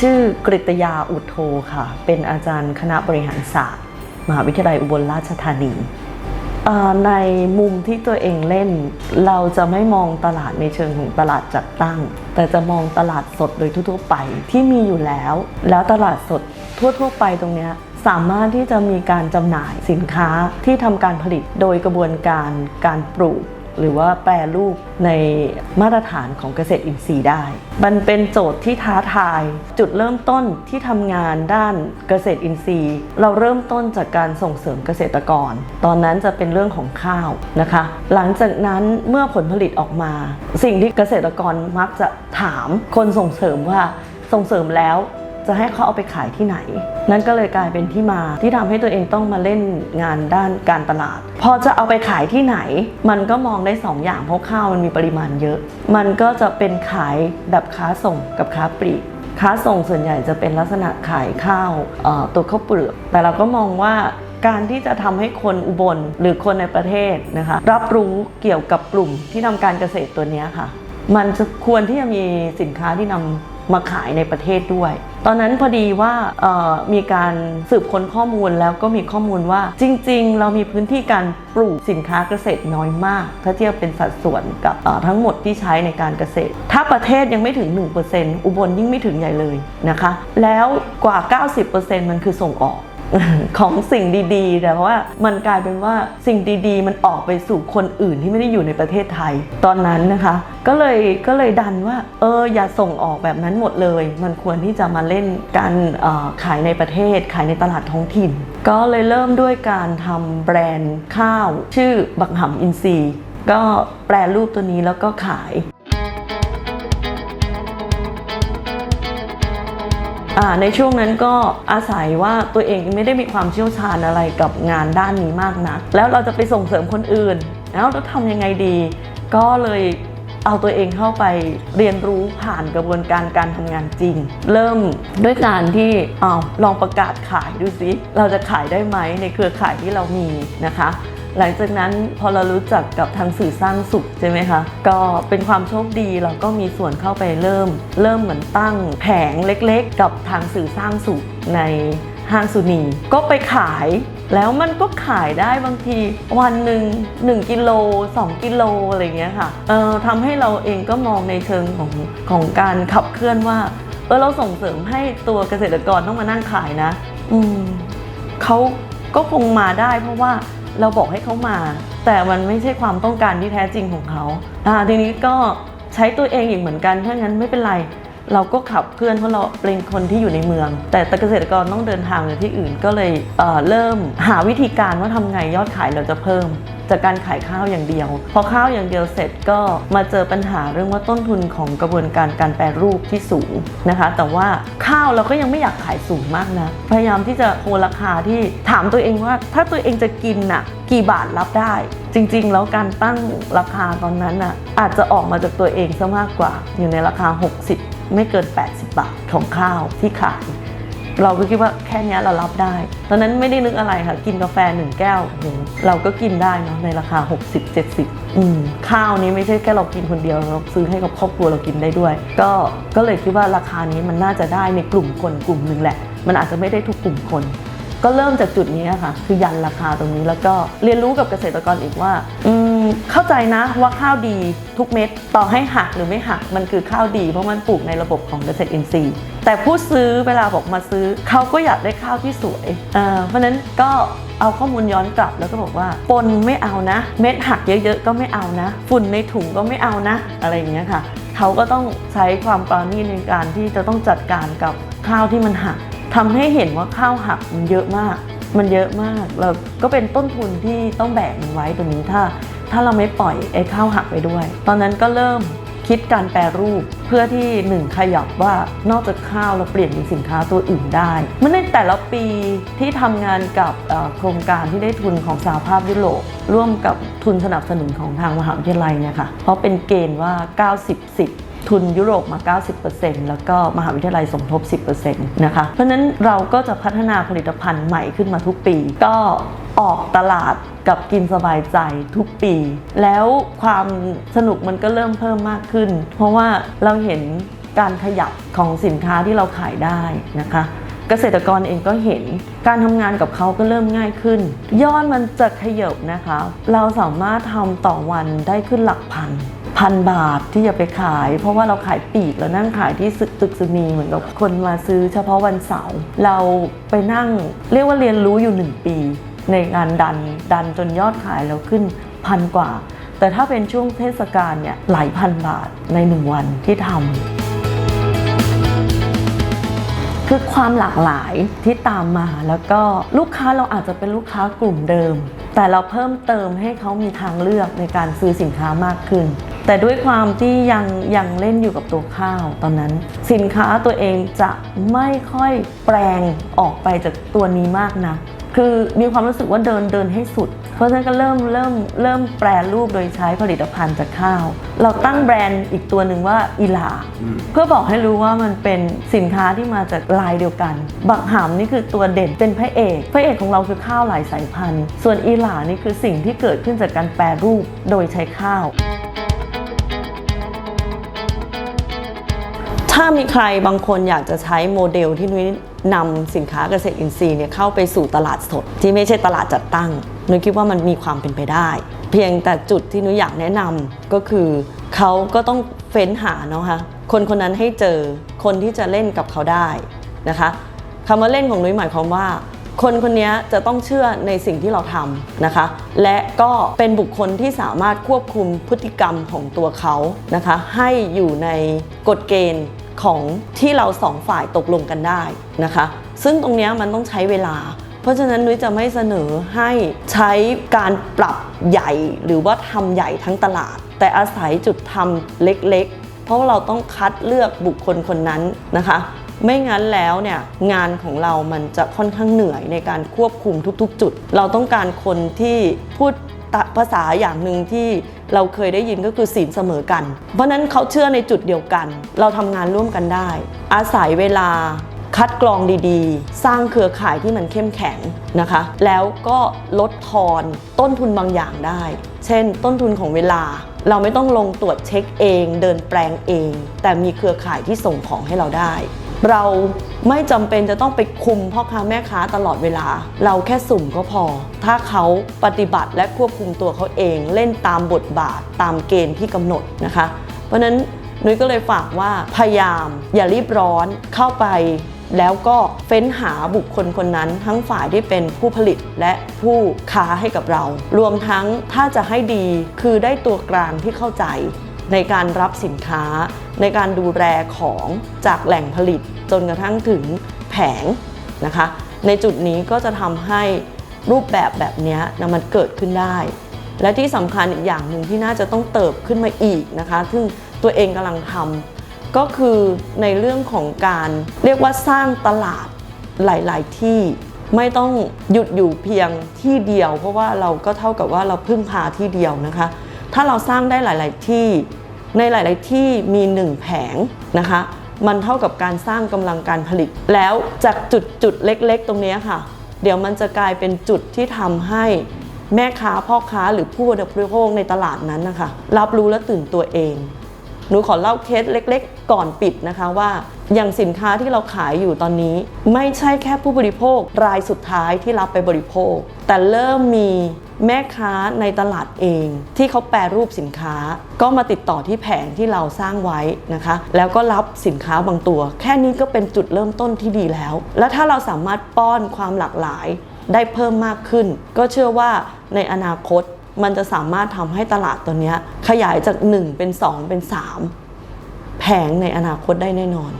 ชื่อกริตยาอุทโทค่ะ เป็นอาจารย์คณะบริหารศาสตร์ มหาวิทยาลัยอุบลราชธานีในมุมที่ตัวเองเล่น เราจะไม่มองตลาดในเชิงของตลาดจัดตั้ง แต่จะมองตลาดสดโดยทั่วๆไปที่มีอยู่แล้ว แล้วตลาดสดทั่วๆไปตรงนี้สามารถที่จะมีการจำหน่ายสินค้าที่ทำการผลิตโดยกระบวนการการปลูก หรือว่าแปรรูปในมาตรฐานของเกษตรอินทรีย์ได้ มันเป็นโจทย์ที่ท้าทาย จุดเริ่มต้นที่ทำงานด้านเกษตรอินทรีย์ เราเริ่มต้นจากการส่งเสริมเกษตรกร ตอนนั้นจะเป็นเรื่องของข้าวนะคะ หลังจากนั้นเมื่อผลผลิตออกมา สิ่งที่เกษตรกรมักจะถามคนส่งเสริมว่าส่งเสริมแล้ว จะให้เขาเอาไปขายที่ไหน นั่นก็เลยกลายเป็นที่มาที่ทำให้ตัวเองต้องมาเล่นงานด้านการตลาด พอจะเอาไปขายที่ไหน มันก็มองได้สองอย่างเพราะข้าวมันมีปริมาณเยอะ มันก็จะเป็นขายแบบค้าส่งกับค้าปลีกค้าส่งส่วนใหญ่จะเป็นลักษณะขายข้าวตัวข้าวเปลือก แต่เราก็มองว่าการที่จะทำให้คนอุบลหรือคนในประเทศนะคะรับรู้เกี่ยวกับกลุ่มที่ทำการเกษตรตัวนี้ค่ะ มันควรที่จะมีสินค้าที่นำ มาขายในประเทศด้วย ตอนนั้นพอดีว่ามีการสืบค้นข้อมูลแล้วก็มีข้อมูลว่า จริง ๆ เรามีพื้นที่การปลูกสินค้าเกษตรน้อยมาก ถ้าเทียบเป็นสัดส่วนกับทั้งหมดที่ใช้ในการเกษตร ถ้าประเทศยังไม่ถึง 1%อุบลยิ่งไม่ถึงใหญ่เลยนะคะ แล้วกว่า 90%มันคือส่งออก ของสิ่งดี ๆ แต่ว่ามันกลายเป็นว่าสิ่งดี ๆ มันออกไปสู่คนอื่นที่ไม่ได้อยู่ในประเทศไทย ตอนนั้นนะคะ ก็เลยก็เลยดันว่าเอออย่าส่งออกแบบนั้นหมดเลย มันควรที่จะมาเล่นการขายในประเทศ ขายในตลาดท้องถิ่น ก็เลยเริ่มด้วยการทำแบรนด์ข้าว ชื่อบักหำอินซีย์ก็แปรรูปตัวนี้แล้วก็ขาย ในช่วงนั้นก็อาศัยว่าตัวเองไม่ได้มีความเชี่ยวชาญอะไรกับงานด้านนี้มากนัก แล้วเราจะไปส่งเสริมคนอื่น แล้วจะทำยังไงดี ก็เลยเอาตัวเองเข้าไปเรียนรู้ผ่านกระบวนการการทำงานจริง เริ่มด้วยการที่อาวลองประกาศขายดูสิเราจะขายได้ไหมในเครือข่ายที่เรามีนะคะ หลังจากนั้นพอเรารู้จักกับทางสื่อสร้างสุขใช่ไหมคะก็เป็นความโชคดีเราก็มีส่วนเข้าไปเริ่ม เริ่มเหมือนตั้งแผงเล็กๆ กับทางสื่อสร้างสุขในห้างสุนีก็ไปขายแล้วมันก็ขายได้บางทีวันหนึ่ง1กิโล2กิโลอะไรเงี้ยค่ะเออทำให้เราเองก็มองในเชิงของของการขับเคลื่อนว่าเออเราส่งเสริมให้ตัวเกษตรกรต้องมานั่งขายนะ อืมเขาก็คงมาได้เพราะว่า เราบอกให้เขามา แต่มันไม่ใช่ความต้องการที่แท้จริงของเขาอ่าทีนี้ก็ใช้ตัวเองอีกเหมือนกันถ้างั้นไม่เป็นไร เราก็ขับเคลื่อนเพราะเราเป็นคนที่อยู่ในเมือง แต่เกษตรกรต้องเดินทางไปที่อื่นก็เลยเเริ่มหาวิธีการว่าทำไงยอดขายเราจะเพิ่ม จากการขายข้าวอย่างเดียว พอข้าวอย่างเดียวเสร็จก็มาเจอปัญหาเรื่องว่าต้นทุนของกระบวนการการแปรรูปที่สูงนะคะ แต่ว่าข้าวเราก็ยังไม่อยากขายสูงมากนะพยายามที่จะโคราคาที่ถามตัวเองว่า ถ้าตัวเองจะกินน่ะกี่บาทรับได้ จริง ๆ แล้วการตั้งราคาตอนนั้นน่ะอาจจะออกมาจากตัวเองซะมากกว่า อยู่ในราคา 60 ไม่เกิน 80 บาทของข้าวที่ขาย เราก็คิดว่าแค่เนี้ยเรารับได้ ตอนนั้นไม่ได้นึกอะไรค่ะ กินกาแฟหนึ่งแก้วโอ้โหเราก็กินได้เนอะในราคา 60 70อืมข้าวนี้ไม่ใช่แค่เรากินคนเดียวเราซื้อให้กับครอบครัวเรากินได้ด้วย ก็ก็เลยคิดว่าราคานี้มันน่าจะได้ในกลุ่มคนกลุ่มหนึ่งแหละ มันอาจจะไม่ได้ทุกกลุ่มคน ก็เริ่มจากจุดนี้ค่ะ คือยันราคาตรงนี้แล้วก็เรียนรู้กับเกษตรกรอีกว่าอืม เข้าใจนะว่าข้าวดีทุกเม็ดต่อให้หักหรือไม่หักมันคือข้าวดีเพราะมันปลูกในระบบของเกษตรอินทรีย์ แต่ผู้ซื้อเวลาบอกมาซื้อเขาก็อยากได้ข้าวที่สวยเออเพราะนั้นก็เอาข้อมูลย้อนกลับแล้วก็บอกว่าปนไม่เอานะ เม็ดหักเยอะๆก็ไม่เอานะ ฝุ่นในถุงก็ไม่เอานะ อะไรอย่างเงี้ยค่ะเขาก็ต้องใช้ความปราณีตในการที่จะต้องจัดการกับข้าวที่มันหักทำให้เห็นว่าข้าวหักมันเยอะมาก มันเยอะมากแล้วก็เป็นต้นทุนที่ต้องแบกมันไว้ตรงนี้ถ้า ถ้าเราไม่ปล่อยไอ้ข้าวหักไปด้วย ตอนนั้นก็เริ่มคิดการแปรรูปเพื่อที่หนึ่งขยับว่านอกจากข้าวเราเปลี่ยนเป็นสินค้าตัวอื่นได้เมื่อในแต่ละปีที่ทำงานกับโครงการที่ได้ทุนของสหภาพยุโรปร่วมกับทุนสนับสนุนของทางมหาวิทยาลัยเนี่ยค่ะเพราะเป็นเกณฑ์ว่า 90 10 ทุนยุโรปมา 90%แล้วก็มหาวิทยาลัยสมทบ 10%นะคะ เพราะฉะนั้นเราก็จะพัฒนาผลิตภัณฑ์ใหม่ขึ้นมาทุกปี ก็ออกตลาดกับกินสบายใจทุกปี แล้วความสนุกมันก็เริ่มเพิ่มมากขึ้น เพราะว่าเราเห็นการขยับของสินค้าที่เราขายได้นะคะเกษตรกรเองก็เห็นการทำงานกับเขาก็เริ่มง่ายขึ้น ยอดมันจะขยบนะคะ เราสามารถทำต่อวันได้ขึ้นหลักพัน พันบาทที่จะไปขาย เพราะว่าเราขายปีกแล้วนั่งขายที่ตึกสมีเหมือนกับคนมาซื้อเฉพาะวันเสาร์เราไปนั่งเรียกว่าเรียนรู้อยู่หนึ่งปี ในการดันดันจนยอดขายเราขึ้นพันกว่า แต่ถ้าเป็นช่วงเทศกาลเนี่ยหลายพันบาทในหนึ่งวันที่ทำคือความหลากหลายที่ตามมาแล้วก็ลูกค้าเราอาจจะเป็นลูกค้ากลุ่มเดิมแต่เราเพิ่มเติมให้เขามีทางเลือกในการซื้อสินค้ามากขึ้น แต่ด้วยความที่ยังยังเล่นอยู่กับตัวข้าวตอนนั้น สินค้าตัวเองจะไม่ค่อยแปลงออกไปจากตัวนี้มากนะคือมีความรู้สึกว่าเดินเดินให้สุด เพราะฉะนั้นก็เริ่มเริ่มเริ่มแปรรูปโดยใช้ผลิตภัณฑ์จากข้าว เราตั้งแบรนด์อีกตัวหนึ่งว่าอีลา เพื่อบอกให้รู้ว่ามันเป็นสินค้าที่มาจากลายเดียวกัน บักหามนี่คือตัวเด่นเป็นพระเอก พระเอกของเราคือข้าวหลายสายพันธุ์ ส่วนอีหลานี่คือสิ่งที่เกิดขึ้นจากการแปรรูปโดยใช้ข้าว ถ้ามีใครบางคนอยากจะใช้โมเดลที่นุ้ยนำสินค้าเกษตรอินทรีย์เนี่ยเข้าไปสู่ตลาดสด ที่ไม่ใช่ตลาดจัดตั้งนุ้ยคิดว่ามันมีความเป็นไปได้ เพียงแต่จุดที่นุ้ยอยากแนะนำก็คือเขาก็ต้องเฟ้นหาเนาะคะคนคนนั้นให้เจอคนที่จะเล่นกับเขาได้นะคะคำว่าเล่นของนุ้ยหมายความว่า คนคนนี้จะต้องเชื่อในสิ่งที่เราทำนะคะ และก็เป็นบุคคลที่สามารถควบคุมพฤติกรรมของตัวเขานะคะ ให้อยู่ในกฎเกณฑ์ ของที่เราสองฝ่ายตกลงกันได้นะคะ ซึ่งตรงนี้มันต้องใช้เวลา เพราะฉะนั้นนุ้ยจะไม่เสนอให้ใช้การปรับใหญ่หรือว่าทำใหญ่ทั้งตลาด แต่อาศัยจุดทำเล็กๆ เพราะาเราต้องคัดเลือกบุคคลคนนั้นนะคะไม่งั้นแล้วเนี่ยงานของเรามันจะค่อนข้างเหนื่อยในการควบคุมทุกๆ จุด เราต้องการคนที่พูด ภาษาอย่างหนึ่งที่เราเคยได้ยินก็คือศีลเสมอกัน เพราะฉะนั้นเขาเชื่อในจุดเดียวกัน เราทำงานร่วมกันได้ อาศัยเวลาคัดกรองดีๆ สร้างเครือข่ายที่มันเข้มแข็งนะคะ แล้วก็ลดทอนต้นทุนบางอย่างได้ เช่น ต้นทุนของเวลา เราไม่ต้องลงตรวจเช็คเอง เดินแปลงเอง แต่มีเครือข่ายที่ส่งของให้เราได้ เราไม่จำเป็นจะต้องไปคุมพ่อค้าแม่ค้าตลอดเวลา เราแค่สุ่มก็พอ ถ้าเขาปฏิบัติและควบคุมตัวเขาเองเล่นตามบทบาทตามเกณฑ์ที่กำหนดนะคะ เพราะฉะนั้นนุ้ยก็เลยฝากว่าพยายามอย่ารีบร้อนเข้าไปแล้วก็เฟ้นหาบุคคลคนนั้น ทั้งฝ่ายที่เป็นผู้ผลิตและผู้ค้าให้กับเรา รวมทั้งถ้าจะให้ดีคือได้ตัวกลางที่เข้าใจในการรับสินค้า ในการดูแลของจากแหล่งผลิตจนกระทั่งถึงแผงนะคะ ในจุดนี้ก็จะทำให้รูปแบบแบบนี้นะมันเกิดขึ้นได้ และที่สำคัญอีกอย่างหนึ่งที่น่าจะต้องเติบขึ้นมาอีกนะคะ ซึ่งตัวเองกำลังทำก็คือในเรื่องของการเรียกว่าสร้างตลาดหลาย ๆ ที่ไม่ต้องหยุดอยู่เพียงที่เดียว เพราะว่าเราก็เท่ากับว่าเราพึ่งพาที่เดียวนะคะ ถ้าเราสร้างได้หลาย ๆ ที่ ในหลาย ๆ ที่มีหนึ่งแผงนะคะมันเท่ากับการสร้างกำลังการผลิต แล้วจากจุดจุดๆเล็ก ๆ ตรงนี้ค่ะ เดี๋ยวมันจะกลายเป็นจุดที่ทำให้แม่ค้าพ่อค้าหรือผู้บริโภคในตลาดนั้นนะคะ รับรู้และตื่นตัวเอง หนูขอเล่าเคสเล็ก ๆ ก่อนปิดนะคะว่า อย่างสินค้าที่เราขายอยู่ตอนนี้ ไม่ใช่แค่ผู้บริโภครายสุดท้ายที่รับไปบริโภค แต่เริ่มมี แม่ค้าในตลาดเอง ที่เขาแปรรูปสินค้า ก็มาติดต่อที่แผงที่เราสร้างไว้นะคะ แล้วก็รับสินค้าบางตัว แค่นี้ก็เป็นจุดเริ่มต้นที่ดีแล้ว และถ้าเราสามารถป้อนความหลากหลายได้เพิ่มมากขึ้น ก็เชื่อว่าในอนาคตมันจะสามารถทำให้ตลาดตัวนี้ขยายจาก 1 เป็น 2 เป็น 3 แผงในอนาคตได้แน่นอน